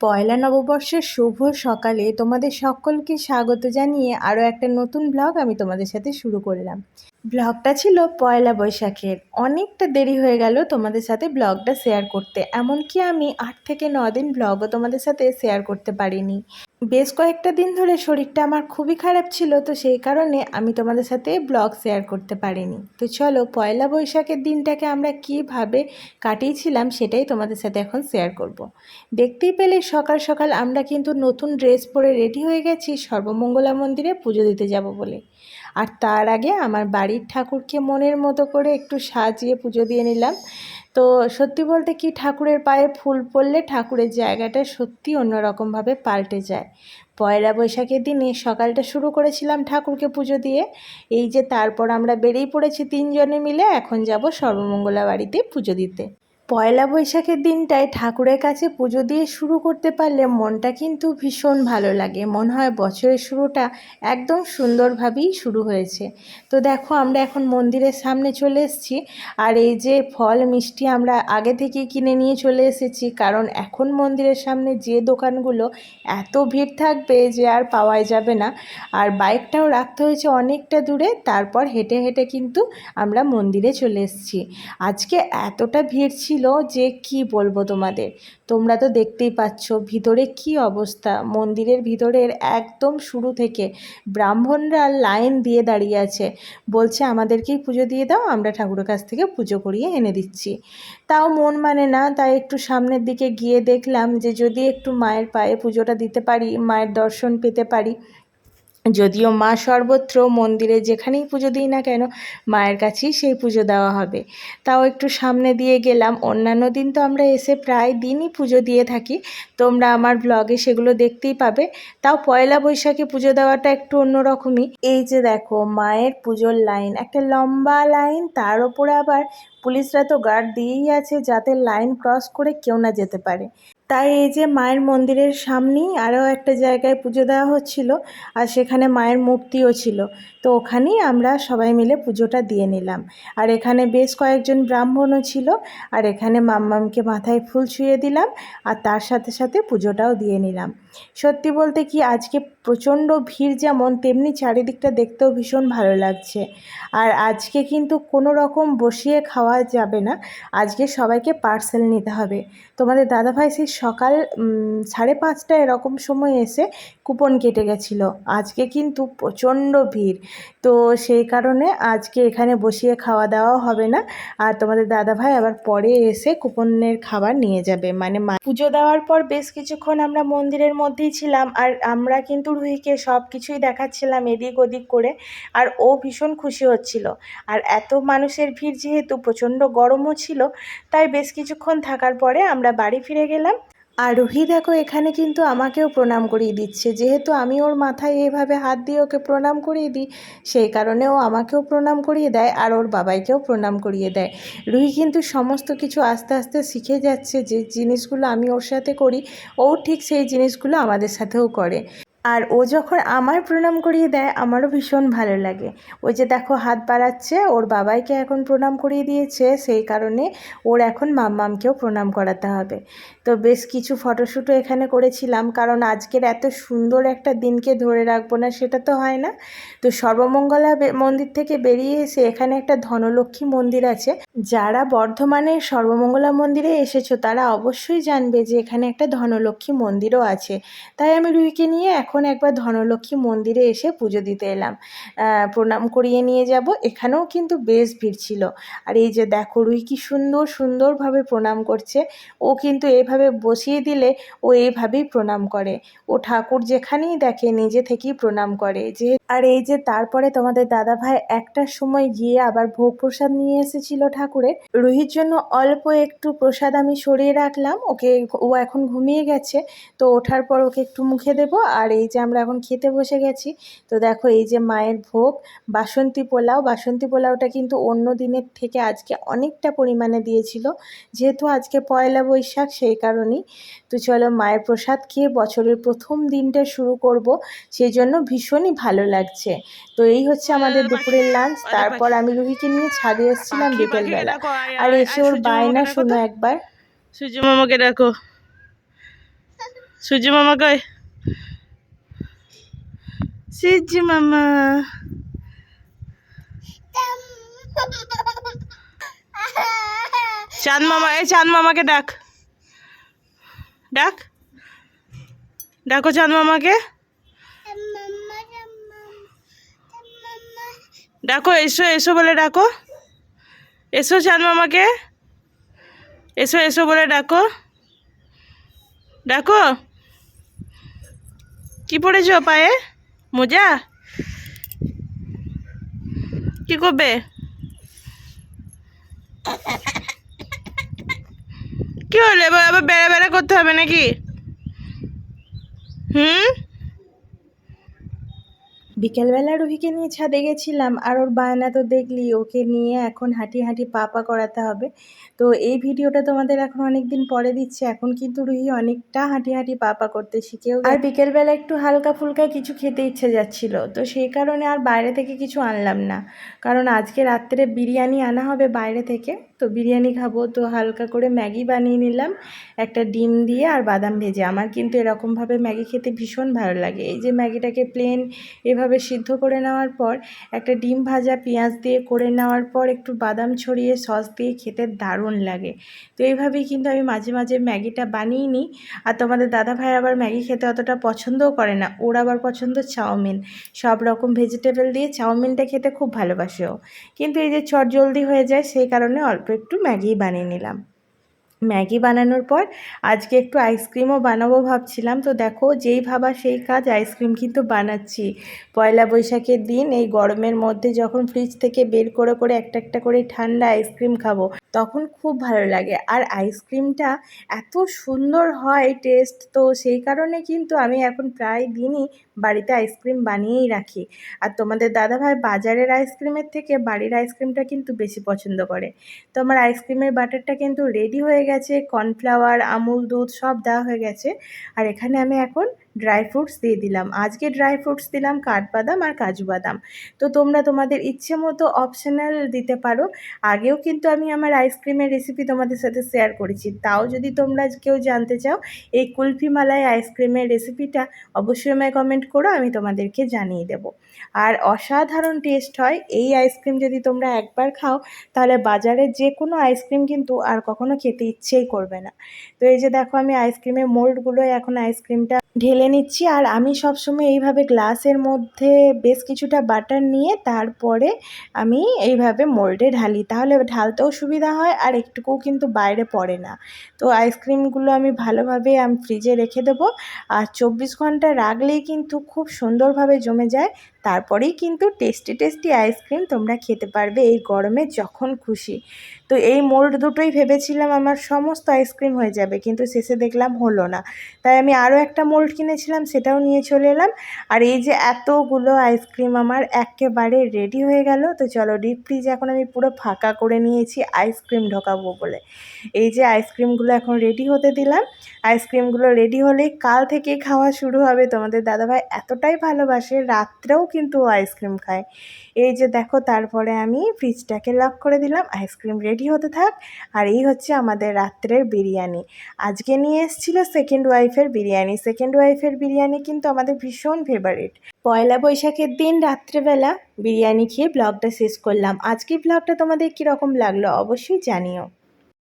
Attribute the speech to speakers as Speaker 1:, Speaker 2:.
Speaker 1: পয়লা নববর্ষের শুভ সকালে তোমাদের সকলকে স্বাগত জানিয়ে আরও একটা নতুন ব্লগ আমি তোমাদের সাথে শুরু করলাম। ব্লগটা ছিল পয়লা বৈশাখের। অনেকটা দেরি হয়ে গেল তোমাদের সাথে ব্লগটা শেয়ার করতে। এমনকি আমি আট থেকে ন দিন ব্লগও তোমাদের সাথে শেয়ার করতে পারিনি। বেশ কয়েকটা দিন ধরে শরীরটা আমার খুবই খারাপ ছিল, তো সেই কারণে আমি তোমাদের সাথে ব্লগ শেয়ার করতে পারিনি। তো চলো পয়লা বৈশাখের দিনটাকে আমরা কীভাবে কাটিয়েছিলাম সেটাই তোমাদের সাথে এখন শেয়ার করব। দেখতেই পেলে সকাল সকাল আমরা কিন্তু নতুন ড্রেস পরে রেডি হয়ে গেছি, সর্বমঙ্গলা মন্দিরে পুজো দিতে যাব বলে। আর তার আগে আমার বাড়ির ঠাকুরকে মনের মতো করে একটু সাজিয়ে পুজো দিয়ে নিলাম। তো সত্যি বলতে কি ঠাকুরের পায়ে ফুল পড়লে ঠাকুরের জায়গাটা সত্যি অন্যরকমভাবে পাল্টে যায়। পয়লা বৈশাখের দিনে সকালটা শুরু করেছিলাম ঠাকুরকে পুজো দিয়ে। এই যে তারপর আমরা বেরিয়ে পড়েছি তিনজনে মিলে, এখন যাব সর্বমঙ্গলা বাড়িতে পুজো দিতে। পয়লা বৈশাখের দিনটায় ঠাকুরের কাছে পুজো দিয়ে শুরু করতে পারলে মনটা কিন্তু ভীষণ ভালো লাগে। মনে হয় বছরের শুরুটা একদম সুন্দরভাবেই শুরু হয়েছে। তো দেখো, আমরা এখন মন্দিরের সামনে চলে এসেছি। আর এই যে ফল, মিষ্টি আমরা আগে থেকেই কিনে নিয়ে চলে এসেছি। কারণ এখন মন্দিরের সামনে যে দোকানগুলো এত ভিড় থাকবে যে আর পাওয়াই যাবে না। আর বাইকটাও রাখতে হয়েছে অনেকটা দূরে। তারপর হেঁটে হেঁটে কিন্তু আমরা মন্দিরে চলে এসেছি। আজকে এতটা ভিড় ছিল যে, কি বলব তোমাদের? তোমরা তো দেখতেই পাচ্ছ ভিতরে কি অবস্থা। মন্দিরের ভিতরের একদম শুরু থেকে ব্রাহ্মণরা লাইন দিয়ে দাঁড়িয়ে আছে। বলছে, আমাদেরকেই পুজো দিয়ে দাও, আমরা ঠাকুরের কাছ থেকে পুজো করিয়ে এনে দিচ্ছি। তাও মন মানে না, তাই একটু সামনের দিকে গিয়ে দেখলাম যে, যদি একটু মায়ের পায়ে পুজোটা দিতে পারি, মায়ের দর্শন পেতে পারি যদিও মা সর্বত্র মন্দিরে যেখানেই পুজো দিই না কেন, মায়ের কাছেই সেই পুজো দেওয়া হবে। তাও একটু সামনে দিয়ে গেলাম। অন্যান্য দিন তো আমরা এসে প্রায় দিনই পুজো দিয়ে থাকি। তোমরা আমার ব্লগে সেগুলো দেখতেই পাবে। তাও পয়লা বৈশাখে পুজো দেওয়াটা একটু অন্যরকমই। এই যে দেখো, মায়ের পুজোর লাইন একটা লম্বা লাইন তার ওপরে আবার পুলিশরা তো গার্ড দিয়েই আছে যাতে লাইন ক্রস করে কেউ না যেতে পারে। তাই এই যে মায়ের মন্দিরের সামনেই আরও একটা জায়গায় পুজো দেওয়া হচ্ছিল আর সেখানে মায়ের মূর্তিও ছিল। তো ওখানেই আমরা সবাই মিলে পুজোটা দিয়ে নিলাম। আর এখানে বেশ কয়েকজন ব্রাহ্মণও ছিল আর এখানে মাম্মামকে মাথায় ফুল ছুঁয়ে দিলাম আর তার সাথে সাথে পুজোটাও দিয়ে নিলাম। সত্যি বলতে কি আজকে প্রচণ্ড ভিড় যেমন, তেমনি চারিদিকটা দেখতেও ভীষণ ভালো লাগছে। আর আজকে কিন্তু কোনো রকম বসিয়ে খাওয়া যাবে না। আজকে সবাইকে পার্সেল নিতে হবে। তোমাদের দাদাভাই সেই সকাল সাড়ে পাঁচটা এরকম সময় এসে কুপন কেটে গেছিল। আজকে কিন্তু প্রচণ্ড ভিড়। তো সেই কারণে আজকে এখানে বসিয়ে খাওয়া দাওয়াও হবে না। আর তোমাদের দাদাভাই আবার পরে এসে কুপনের খাবার নিয়ে যাবে। মানে পুজো দেওয়ার পর বেশ কিছুক্ষণ আমরা মন্দিরের মধ্যেই ছিলাম। আর আমরা কিন্তু রুহিকে সব কিছুই দেখাচ্ছিলাম এদিক ওদিক করে। আর ও ভীষণ খুশি হচ্ছিল। আর এত মানুষের ভিড় যেহেতু প্রচণ্ড গরমও ছিল, তাই বেশ কিছুক্ষণ থাকার পরে আমরা বাড়ি ফিরে গেলাম। আর রুহি দেখো, এখানে কিন্তু আমাকেও প্রণাম করিয়ে দিচ্ছে। যেহেতু আমি ওর মাথায় এভাবে হাত দিয়ে ওকে প্রণাম করিয়ে দিই, সেই কারণে ও আমাকেও প্রণাম করিয়ে দেয় আর ওর বাবাইকেও প্রণাম করিয়ে দেয়। রুহি কিন্তু সমস্ত কিছু আস্তে আস্তে শিখে যাচ্ছে, যে জিনিসগুলো আমি ওর সাথে করি, ও ঠিক সেই জিনিসগুলো আমাদের সাথেও করে। আর ও যখন আমার প্রণাম করিয়ে দেয়, আমারও ভীষণ ভালো লাগে। ওই যে দেখো, হাত বাড়াচ্ছে, ওর বাবাইকে এখন প্রণাম করিয়ে দিয়েছে, সেই কারণে ওর এখন মাম্মামকেও প্রণাম করাতে হবে। তো বেশ কিছু ফটোশ্যুটও এখানে করেছিলাম, কারণ আজকের এত সুন্দর একটা দিনকে ধরে রাখব না, সেটা তো হয় না। তো সর্বমঙ্গলা মন্দির থেকে বেরিয়ে এসে এখানে একটা ধনলক্ষ্মী মন্দির আছে। যারা বর্ধমানের সর্বমঙ্গলা মন্দিরে এসেছ, তারা অবশ্যই জানবে যে এখানে একটা ধনলক্ষ্মী মন্দিরও আছে। তাই আমি রুইকে নিয়ে এখন একবার ধনলক্ষ্মী মন্দিরে এসে পুজো দিতে এলাম। প্রণাম করিয়ে নিয়ে যাব। এখানেও কিন্তু বেশ ভিড় ছিল। আর এই যে দেখো, রুই কি সুন্দর, সুন্দরভাবে প্রণাম করছে। ও কিন্তু এভাবে বসিয়ে দিলে ও এইভাবেই প্রণাম করে। ও ঠাকুর যেখানেই দেখে, নিজে থেকেই প্রণাম করে। যে আর এই যে তারপরে তোমাদের দাদা ভাই একটার সময় গিয়ে আবার ভোগ প্রসাদ নিয়ে এসেছিল ঠাকুরের। রুহির জন্য অল্প একটু প্রসাদ আমি সরিয়ে রাখলাম। ওকে ও এখন ঘুমিয়ে গেছে। তো ওঠার পর ওকে একটু মুখে দেব। আর এই যে আমরা এখন খেতে বসে গেছি তো দেখো এই যে মায়ের ভোগ বাসন্তী পোলাও বাসন্তী পোলাওটা কিন্তু অন্য দিনের থেকে আজকে অনেকটা পরিমাণে দিয়েছিল যেহেতু আজকে পয়লা বৈশাখ সেই কারণেই। তো চলো মায়ের প্রসাদ খেয়ে বছরের প্রথম দিনটা শুরু করব সেই জন্য ভীষণই ভালো লাগছে। তো এই হচ্ছে আমাদের দুপুরের লাঞ্চ তারপর আমি রুহিকে নিয়ে ছাদে এসেছিলাম বিকেলবেলা। আর এসে ওর বায়না শোনো একবার।
Speaker 2: সূর্য মামাকে ডাকো সূর্য মামা কই? সূর্য মামা চাঁদ মামা এই চাঁদ মামাকে ডাক ডাক ডাকো চাঁদ মামাকে ডাকো এসো এসো বলে ডাকো এসো চাঁদ মামাকে এসো এসো বলে ডাকো ডাকো কি পড়েছ পায়ে মোজা? কি করবে? কি হলো? এবার আবার বেড়া বেড়া করতে হবে নাকি? হুম?
Speaker 1: বিকেলবেলা রুহিকে নিয়ে ছাদে গেছিলাম আর ওর বায়না তো দেখলি ওকে নিয়ে এখন হাঁটি হাঁটি পাপা করাতে হবে। তো এই ভিডিওটা তোমাদের এখন অনেক দিন পরে দিচ্ছে এখন কিন্তু রুহি অনেকটা হাঁটি হাঁটি পাপা করতে শিখেও আর বিকেলবেলা একটু হালকা ফুলকা কিছু খেতে ইচ্ছে যাচ্ছিল তো সেই কারণে আর বাইরে থেকে কিছু আনলাম না। কারণ আজকে রাত্রে বিরিয়ানি আনা হবে বাইরে থেকে তো বিরিয়ানি খাব তো হালকা করে ম্যাগি বানিয়ে নিলাম একটা ডিম দিয়ে আর বাদাম ভেজে। আমার কিন্তু এরকমভাবে ম্যাগি খেতে ভীষণ ভালো লাগে। এই যে ম্যাগিটাকে প্লেন এভাবে সিদ্ধ করে নেওয়ার পর একটা ডিম ভাজা পেঁয়াজ দিয়ে করে নেওয়ার পর একটু বাদাম ছড়িয়ে সস দিয়ে খেতে দারুণ লাগে। তো এইভাবেই কিন্তু আমি মাঝে মাঝে ম্যাগিটা বানিয়ে নিই। আর তোমাদের দাদা ভাই আবার ম্যাগি খেতে অতটা পছন্দও করে না, ওর আবার পছন্দ চাউমিন। সব রকম ভেজিটেবল দিয়ে চাউমিনটা খেতে খুব ভালোবাসেও কিন্তু এই যে চট জলদি হয়ে যায়, সেই কারণে অল্প একটু ম্যাগি বানিয়ে নিলাম। ম্যাগি বানানোর পর আজকে একটু আইসক্রিমও বানাবো ভাবছিলাম। তো দেখো যেই ভাবা সেই কাজ আইসক্রিম কিন্তু বানাচ্ছি। পয়লা বৈশাখের দিন এই গরমের মধ্যে যখন ফ্রিজ থেকে বের করে করে একটা একটা করে ঠান্ডা আইসক্রিম খাব। তখন খুব ভালো লাগে। আর আইসক্রিমটা এত সুন্দর হয় টেস্ট তো সেই কারণে কিন্তু আমি এখন প্রায় দিনই বাড়িতে আইসক্রিম বানিয়েই রাখি। আর তোমাদের দাদাভাই বাজারের আইসক্রিমের থেকে বাড়ির আইসক্রিমটা কিন্তু বেশি পছন্দ করে। তো আমার আইসক্রিমের বাটারটা কিন্তু রেডি হয়ে গেছে কর্নফ্লাওয়ার আমুল দুধ সব দেওয়া হয়ে গেছে। আর এখানে আমি এখন ড্রাই ফ্রুটস দিয়ে দিলাম। আজকে ড্রাই ফ্রুটস দিলাম কাঠবাদাম আর কাজু বাদাম। তো তোমরা তোমাদের ইচ্ছে মতো অপশনাল দিতে পারো। আগেও কিন্তু আমি আমার আইসক্রিমের রেসিপি তোমাদের সাথে শেয়ার করেছি। তাও যদি তোমরা কেউ জানতে চাও, এই কুলফি মালাই আইসক্রিমের রেসিপিটা অবশ্যই আমায় কমেন্ট করো, আমি তোমাদেরকে জানিয়ে দেব। আর অসাধারণ টেস্ট হয়। এই আইসক্রিম যদি তোমরা একবার খাও, তাহলে বাজারের যে কোনো আইসক্রিম কিন্তু আর কখনো খেতে ইচ্ছেই করবে না। তো এই যে দেখো আমি আইসক্রিমের মোল্ডগুলো এখন আইসক্রিমটা ঢেলে নিচ্ছি আর আমি সবসময় এইভাবে গ্লাসের মধ্যে বেশ কিছুটা বাটার নিয়ে তারপরে আমি এইভাবে মোল্ডে ঢালি। তাহলে ঢালতেও সুবিধা হয় আর একটুকুও কিন্তু বাইরে পড়ে না। তো আইসক্রিমগুলো আমি ভালোভাবে আমি ফ্রিজে রেখে দেবো। আর চব্বিশ ঘণ্টা রাখলেই কিন্তু খুব সুন্দরভাবে জমে যায়। তারপরেই কিন্তু টেস্টি টেস্টি আইসক্রিম তোমরা খেতে পারবে এই গরমে যখন খুশি। তো এই মোল্ড দুটোই ভেবেছিলাম আমার সমস্ত আইসক্রিম হয়ে যাবে, কিন্তু শেষে দেখলাম হলো না। তাই আমি আরও একটা মোল্ড কিনেছিলাম, সেটাও নিয়ে চলে এলাম। আর এই যে এতগুলো আইসক্রিম আমার একেবারে রেডি হয়ে গেল, তো চলো ডিপ ফ্রিজ এখন আমি পুরো ফাঁকা করে নিয়েছি আইসক্রিম ঢোকাবো বলে। এই যে আইসক্রিমগুলো এখন রেডি হতে দিলাম। আইসক্রিমগুলো রেডি হলে কাল থেকে খাওয়া শুরু হবে। তোমাদের দাদাভাই এতটাই ভালোবাসে, রাত্রেও কিন্তু আইসক্রিম খায়। এই যে দেখো, তারপরে আমি ফ্রিজটাকে লক করে দিলাম, আইসক্রিম রেডি হতে থাক। আর এই হচ্ছে আমাদের রাত্রের বিরিয়ানি। আজকে নিয়ে এসেছিল সেকেন্ড ওয়াইফের বিরিয়ানি। সেকেন্ড ওয়াইফের বিরিয়ানি কিন্তু আমাদের ভীষণ ফেভারিট পয়লা বৈশাখের দিন রাত্রেবেলা বিরিয়ানি খেয়ে ব্লগটা শেষ করলাম। আজকের ব্লগটা তোমাদের কীরকম লাগল অবশ্যই জানিও।